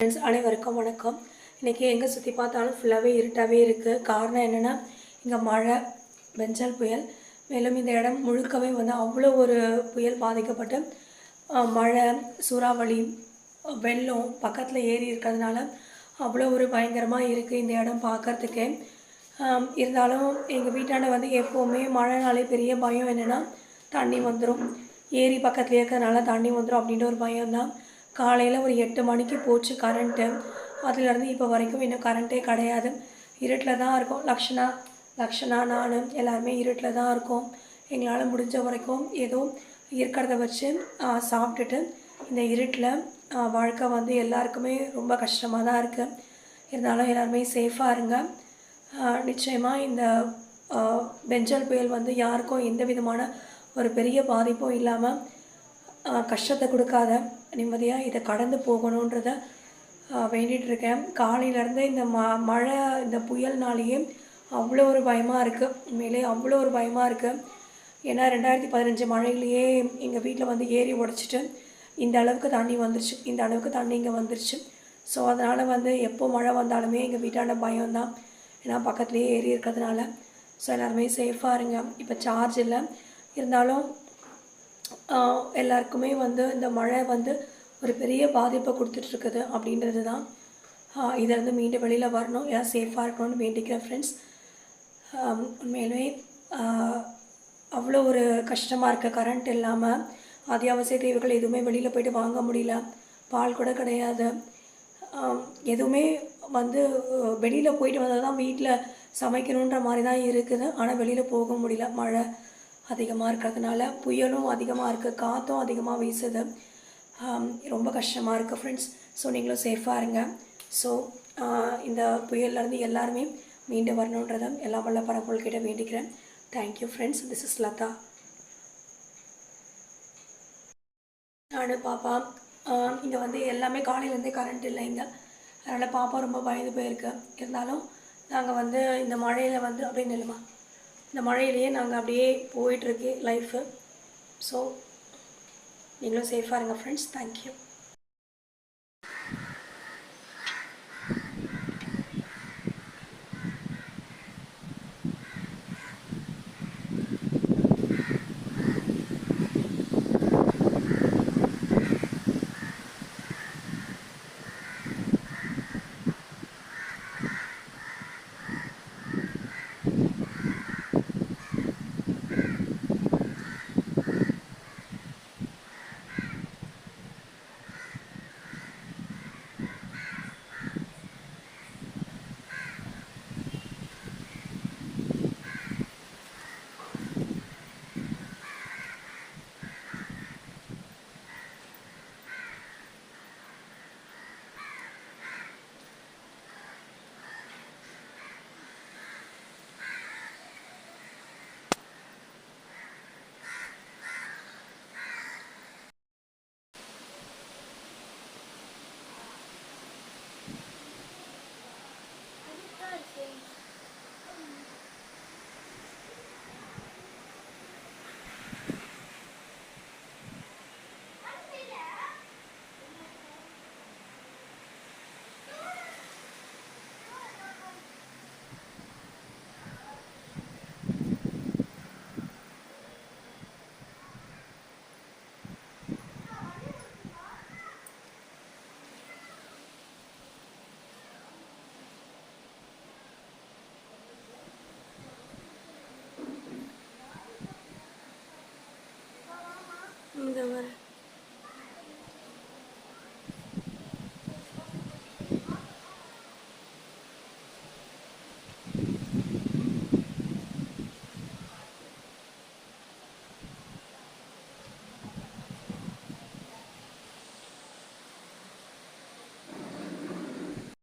Friends அனைவருக்கும் வணக்கம். இன்றைக்கி எங்கே சுற்றி பார்த்தாலும் ஃபுல்லாகவே இருட்டாகவே இருக்குது காரணம் என்னென்னா இங்கே மழை பெஞ்சல் புயல். மேலும் இந்த இடம் முழுக்கவே வந்து அவ்வளோ ஒரு புயல் பாதிக்கப்பட்டு மழை சூறாவளி வெள்ளம் பக்கத்தில் ஏறி இருக்கிறதுனால அவ்வளோ ஒரு பயங்கரமாக இருக்குது இந்த இடம் பார்க்கறதுக்கே. இருந்தாலும் எங்கள் வீட்டாண்ட வந்து எப்போவுமே மழைனாலே பெரிய பயம் என்னென்னா தண்ணி வந்துடும் ஏரி பக்கத்துலேயே இருக்கிறதுனால தண்ணி வந்துடும் அப்படின்ற ஒரு பயம்தான் காலையில் ஒரு எட்டு மணிக்கு போச்சு கரண்ட்டு அதுலேருந்து இப்போ வரைக்கும் இன்னும் கரண்ட்டே கிடையாது. இருட்டில் தான் இருக்கோம். லக்ஷனா லக்ஷனா நான் எல்லாருமே இருட்டில் தான் இருக்கோம். எங்களால் முடிஞ்ச வரைக்கும் ஏதோ இருக்கிறத வச்சு சாப்பிட்டுட்டு இந்த இருட்டில் வாழ்க்கை வந்து எல்லாருக்குமே ரொம்ப கஷ்டமாக தான் இருக்குது இருந்தாலும் எல்லாருமே சேஃபாக இருங்க. நிச்சயமாக இந்த பெஞ்சல் புயல் வந்து யாருக்கும் எந்த விதமான ஒரு பெரிய பாதிப்பும் இல்லாமல் கஷ்டத்தை கொடுக்காத நிம்மதியாக இதை கடந்து போகணுன்றத வேண்டிகிட்டு இருக்கேன் காலையிலேருந்து இந்த ம மழை இந்த புயல்னாலேயே அவ்வளோ ஒரு பயமாக இருக்குது உண்மையிலே அவ்வளோ ஒரு பயமாக இருக்குது ஏன்னா ரெண்டாயிரத்தி பதினஞ்சு மழையிலேயே எங்கள் வீட்டில் வந்து ஏரி உடச்சிட்டு இந்த அளவுக்கு தண்ணி வந்துருச்சு. இந்த அளவுக்கு தண்ணி இங்கே வந்துருச்சு. ஸோ அதனால் வந்து எப்போ மழை வந்தாலுமே எங்கள் வீட்டாண்ட பயம்தான். ஏன்னா பக்கத்துலேயே ஏரி இருக்கிறதுனால. ஸோ எல்லாருமே சேஃபாக இருங்க. இப்போ சார்ஜ் இல்லை. இருந்தாலும் எல்லாருக்குமே வந்து இந்த மழை வந்து ஒரு பெரிய பாதிப்பை கொடுத்துட்ருக்குது அப்படின்றது தான் இதிலேருந்து மீண்டும் வெளியில் வரணும். எல்லாம் சேஃபாக இருக்கணும்னு வேண்டிக்கிறேன் ஃப்ரெண்ட்ஸ் உண்மையிலுமே அவ்வளோ ஒரு கஷ்டமாக இருக்குது கரண்ட் இல்லாமல் அத்தியாவசிய தேவைகள் எதுவுமே வெளியில் போயிட்டு வாங்க முடியல. பால் கூட கிடையாது. எதுவுமே வந்து வெளியில் போயிட்டு வந்தால் தான் வீட்டில் சமைக்கணுன்ற மாதிரி தான் இருக்குது. ஆனால் வெளியில் போக முடியல. மழை அதிகமாக இருக்கிறதுனால புயலும் அதிகமாக இருக்குது காற்றும் அதிகமாக வீசுது. ரொம்ப கஷ்டமாக இருக்குது ஃப்ரெண்ட்ஸ் ஸோ நீங்களும் சேஃபாக இருங்க. ஸோ இந்த புயல்லேருந்து எல்லாருமே மீண்டு வரணுன்றதை எல்லா வல்ல பரம்பொருள் வேண்டிக்கிறேன். Thank you friends this is Latha நான் பாப்பா இங்கே வந்து எல்லாமே காலையிலேருந்தே கரண்ட் இல்லை இங்கே. அதனால் பாப்பா ரொம்ப பயந்து போயிருக்கு. இருந்தாலும் நாங்கள் வந்து இந்த மழையில் வந்து அப்படியே நில்லுமா? இந்த மழையிலேயே நாங்கள் அப்படியே போயிட்டுருக்கு லைஃபு ஸோ நீங்களும் சேஃபாக இருங்க ஃப்ரெண்ட்ஸ் தேங்க்யூ Bye,